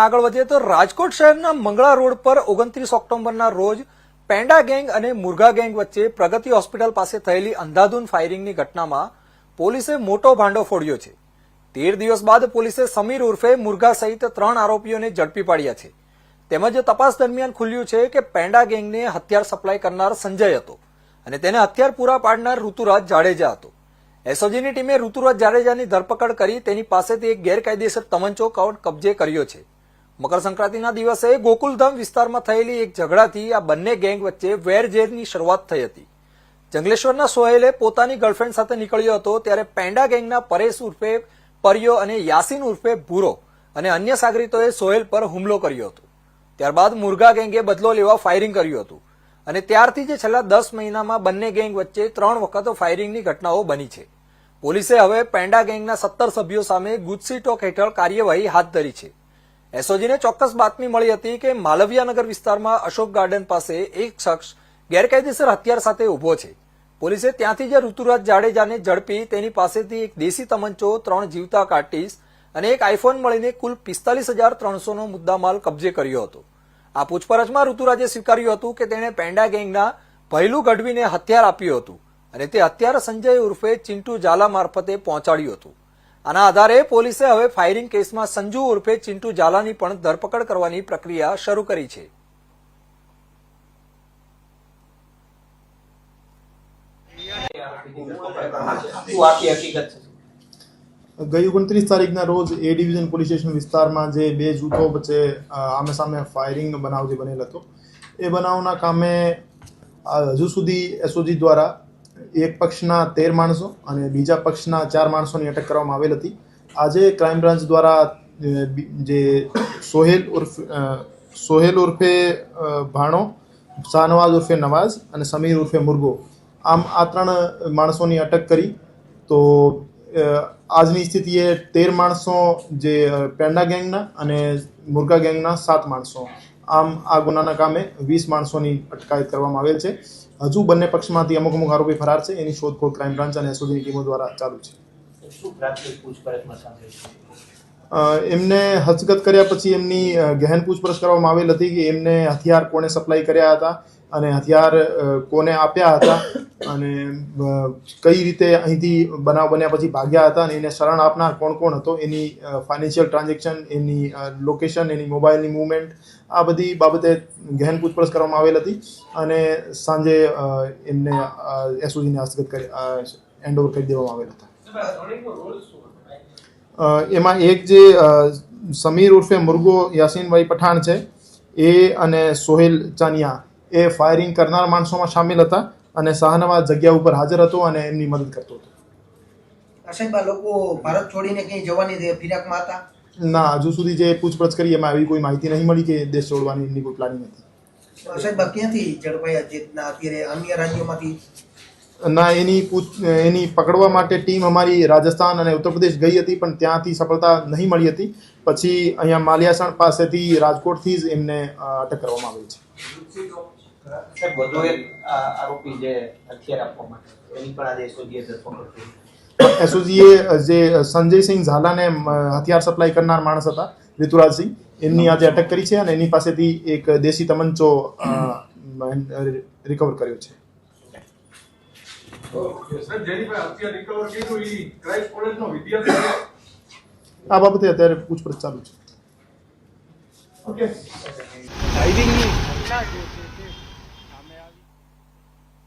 આગળ વધીએ તો રાજકોટ શહેરના મંગળા રોડ પર ઓગણત્રીસ ઓક્ટોબરના રોજ પેંડા ગેંગ અને મુરઘા ગેંગ વચ્ચે પ્રગતિ હોસ્પિટલ પાસે થયેલી અંધાધૂન ફાયરિંગની ઘટનામાં પોલીસે મોટો ભાંડો ફોડ્યો છે. તેર દિવસ બાદ પોલીસે સમીર ઉર્ફે મુરઘા સહિત ત્રણ આરોપીઓને ઝડપી પાડ્યા છે. તેમજ તપાસ દરમિયાન ખુલ્યું છે કે પેંડા ગેંગને હથિયાર સપ્લાય કરનાર સંજય હતો અને તેને હથિયાર પૂરા પાડનાર ઋતુરાજ જાડેજા હતો. એસઓજીની ટીમે ઋતુરાજ જાડેજાની ધરપકડ કરી તેની પાસેથી એક ગેરકાયદેસર તમંચો કબજે કર્યો છે. મકર સંક્રાંતિના દિવસે ગોકુલધામ વિસ્તારમાં થયેલી એક ઝઘડાથી આ બંને ગેંગ વચ્ચે વેરઝેરની શરૂઆત થઈ હતી. જંગલેશ્વરના સોહેલે પોતાની ગર્લફ્રેન્ડ સાથે નીકળ્યો હતો ત્યારે પેંડા ગેંગના પરેશ ઉર્ફે પરિયો અને યાસીન ઉર્ફે ભૂરો અને અન્ય સાગરીતોએ સોહેલ પર હુમલો કર્યો હતો. ત્યારબાદ મુર્ગા ગેંગે બદલો લેવા ફાયરિંગ કર્યું હતું અને ત્યારથી જે છેલ્લા દસ મહિનામાં બંને ગેંગ વચ્ચે ત્રણ વખત ફાયરિંગની ઘટનાઓ બની છે. પોલીસે હવે પેંડા ગેંગના સત્તર સભ્યો સામે ગુજસી ટોક હેઠળ કાર્યવાહી હાથ ધરી છે. એસઓજીને ચોક્કસ બાતમી મળી હતી કે માલવિયાનગર વિસ્તારમાં અશોક ગાર્ડન પાસે એક શખ્સ ગેરકાયદેસર હથિયાર સાથે ઊભો છે. પોલીસે ત્યાંથી જ ઋતુરાજ જાડેજાને ઝડપી તેની પાસેથી એક દેશી તમંચો, ત્રણ જીવતા કાર્ટીસ અને એક આઈફોન મળીને કુલ પિસ્તાલીસ હજાર ત્રણસોનો મુદ્દામાલ કબજે કર્યો હતો. આ પૂછપરછમાં ઋતુરાજે સ્વીકાર્યું હતું કે તેણે પેંડા ગેંગના ભૈલું ગઢવીને હથિયાર આપ્યું હતું અને તે હથિયાર સંજય ઉર્ફે ચિંટુ ઝાલા મારફતે પહોંચાડ્યું હતું. આના આધારે પોલીસે હવે ફાયરિંગ કેસમાં સંજુ ઉર્ફે ચિંટુ ઝાલાની પણ ધરપકડ કરવાની પ્રક્રિયા શરૂ કરી છે. ગઈ ઓગણત્રીસ તારીખના રોજ એ ડિવિઝન પોલીસ સ્ટેશન વિસ્તારમાં જે બે જૂથો વચ્ચે આમે સામે ફાયરિંગ બનાવ જે બનેલ હતો એ બનાવના કામે હજુ સુધી એસઓજી દ્વારા એક પક્ષના તેર માણસો અને બીજા પક્ષના ચાર માણસોની અટક કરવામાં આવેલ હતી. આજે ક્રાઇમ બ્રાન્ચ દ્વારા જે સોહેલ ઉર્ફ સોહેલ ઉર્ફે ભાણો, શાહનવાઝ ઉર્ફે નવાઝ અને સમીર ઉર્ફે મુર્ગો આમ આ ત્રણ માણસોની અટક કરી. તો આજની સ્થિતિએ તેર માણસો જે પેંડા ગેંગના અને મુર્ગા ગેંગના સાત માણસો આમ આ ગુનાના કામે વીસ માણસોની અટકાયત કરવામાં આવેલ છે. હજુ બંને પક્ષમાંથી અમુક અમુક આરોપી ફરાર છે. એની શોધખોળ ક્રાઇમ બ્રાન્ચ અને એસઓજીની ટીમો દ્વારા ચાલુ છે? એમને હસ્તગત કર્યા પછી એમની ગહેન પૂછપરછ કરવામાં આવેલ હતી કે એમને હથિયાર કોને સપ્લાય કર્યા હતા અને હથિયાર કોને આપ્યા હતા અને કઈ રીતે અહીંથી બનાવ બન્યા પછી ભાગ્યા હતા અને એને શરણ આપનાર કોણ કોણ હતો, એની ફાઇનાન્શિયલ ટ્રાન્ઝેક્શન એની લોકેશન એની મોબાઈલની મૂવમેન્ટ આ બધી બાબતે ગહેન પૂછપરછ કરવામાં આવેલ હતી અને સાંજે એમને એસઓજીને હસ્તગત કરી હેન્ડ ઓવર કરી દેવામાં આવેલ હતા. એમાં એક જે સમીર ઉર્ફે મુર્ગો યાસીનભાઈ પઠાણ છે એ અને સોહેલ ચાનિયા એ ફાયરિંગ કરનાર માણસોમાં સામેલ હતા અને શાહનવાજ જગ્યા ઉપર હાજર હતો અને એમની મદદ કરતો હતો. સાહેબ લોકો ભારત છોડીને ક્યાંય જવાની ફિરાકમાં હતા? ના હજુ સુધી જે પૂછપરછ કરી એમાં એવી કોઈ માહિતી નહીં મળી કે દેશ છોડવાની એમની કોઈ પ્લાનિંગ હતી સાહેબ ક્યાંથી ઝડપાયા જે અત્યારે અન્ય રાજ્યોમાંથી ના એની પૂછ એની પકડવા માટે ટીમ અમારી રાજસ્થાન અને ઉત્તર પ્રદેશ ગઈ હતી પણ ત્યાંથી સફળતા નહીં મળી હતી. પછી અહીંયા માલિયાસણ પાસેથી રાજકોટથી જ એમને અટક કરવામાં આવી છે. વધુ એક આરોપી જે હથિયાર આપવા માટે એની પણ આજે શોધીએ ધરપકડ એસઓજીએ જે સંજયસિંહ ઝાલાને હથિયાર સપ્લાય કરનાર માણસ હતા ઋતુરાજસિંહ એમની આજે અટક કરી છે અને એની પાસેથી એક દેશી તમંચો રિકવર કર્યો છે સાહેબ જેની પાસે અત્યારે રિકવર કર્યું એ ક્રાઇસ્ટ કોલેજનો વિદ્યાર્થી છે. આ બાબતે અત્યારે પૂછપરછ ચાલુ છે. ઓકે